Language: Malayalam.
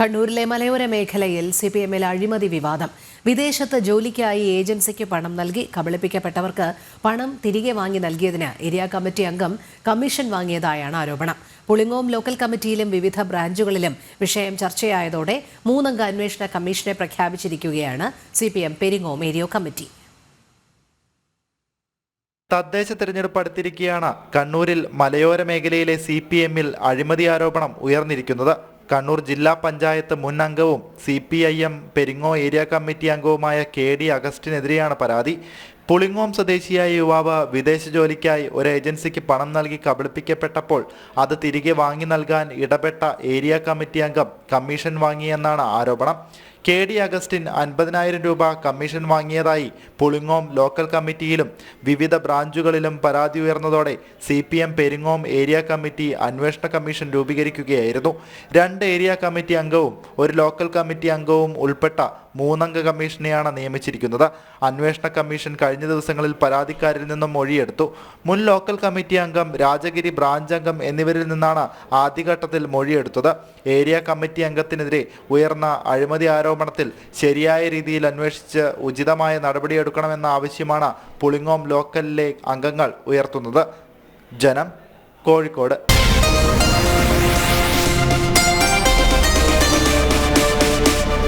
കണ്ണൂരിലെ മലയോര മേഖലയിൽ സി പി എമ്മിൽ അഴിമതി വിവാദം. വിദേശത്ത് ജോലിക്കായി ഏജൻസിക്ക് പണം നൽകി കബളിപ്പിക്കപ്പെട്ടവർക്ക് പണം തിരികെ വാങ്ങി നൽകിയതിന് ഏരിയ കമ്മിറ്റി അംഗം കമ്മീഷൻ വാങ്ങിയതായാണ് ആരോപണം. പുളിങ്ങോം ലോക്കൽ കമ്മിറ്റിയിലും വിവിധ ബ്രാഞ്ചുകളിലും വിഷയം ചർച്ചയായതോടെ മൂന്നംഗ അന്വേഷണ കമ്മീഷനെ പ്രഖ്യാപിച്ചിരിക്കുകയാണ് C P M Peringome area committee. തദ്ദേശ തെരഞ്ഞെടുപ്പ് അടുത്തിരിക്കെയാണ് കണ്ണൂരിൽ മലയോര മേഖലയിലെ സി പി എമ്മിൽ അഴിമതി ആരോപണം ഉയർന്നിരിക്കുന്നത്. കണ്ണൂർ ജില്ലാ പഞ്ചായത്ത് മുൻ അംഗവും C P I M Peringome area committee അംഗവുമായ കെ ഡി അഗസ്റ്റിനെതിരെയാണ് പരാതി. പുളിങ്ങോം സ്വദേശിയായ യുവാവ് വിദേശ ജോലിക്കായി ഒരു ഏജൻസിക്ക് പണം നൽകി കബളിപ്പിക്കപ്പെട്ടപ്പോൾ അത് തിരികെ വാങ്ങി നൽകാൻ ഇടപെട്ട ഏരിയ കമ്മിറ്റി അംഗം കമ്മീഷൻ വാങ്ങിയെന്നാണ് ആരോപണം. കെ ഡി അഗസ്റ്റിൻ അൻപതിനായിരം രൂപ കമ്മീഷൻ വാങ്ങിയതായി പുളിങ്ങോം ലോക്കൽ കമ്മിറ്റിയിലും വിവിധ ബ്രാഞ്ചുകളിലും പരാതി ഉയർന്നതോടെ C P M Peringome area committee അന്വേഷണ കമ്മീഷൻ രൂപീകരിക്കുകയായിരുന്നു. രണ്ട് ഏരിയ കമ്മിറ്റി അംഗവും ഒരു ലോക്കൽ കമ്മിറ്റി അംഗവും ഉൾപ്പെട്ട മൂന്നംഗ കമ്മീഷനെയാണ് നിയമിച്ചിരിക്കുന്നത്. അന്വേഷണ കമ്മീഷൻ കഴിഞ്ഞ ദിവസങ്ങളിൽ പരാതിക്കാരിൽ നിന്നും മൊഴിയെടുത്തു. മുൻ ലോക്കൽ കമ്മിറ്റി അംഗം രാജഗിരി ബ്രാഞ്ച് അംഗം എന്നിവരിൽ നിന്നാണ് ആദ്യഘട്ടത്തിൽ മൊഴിയെടുത്തത്. ഏരിയ കമ്മിറ്റി അംഗത്തിനെതിരെ ഉയർന്ന അഴിമതി ആരോപണത്തിൽ ശരിയായ രീതിയിൽ അന്വേഷിച്ച് ഉചിതമായ നടപടിയെടുക്കണമെന്ന ആവശ്യമാണ് പുളിങ്ങോം ലോക്കലിലെ അംഗങ്ങൾ ഉയർത്തുന്നത്. ജനം കോഴിക്കോട്.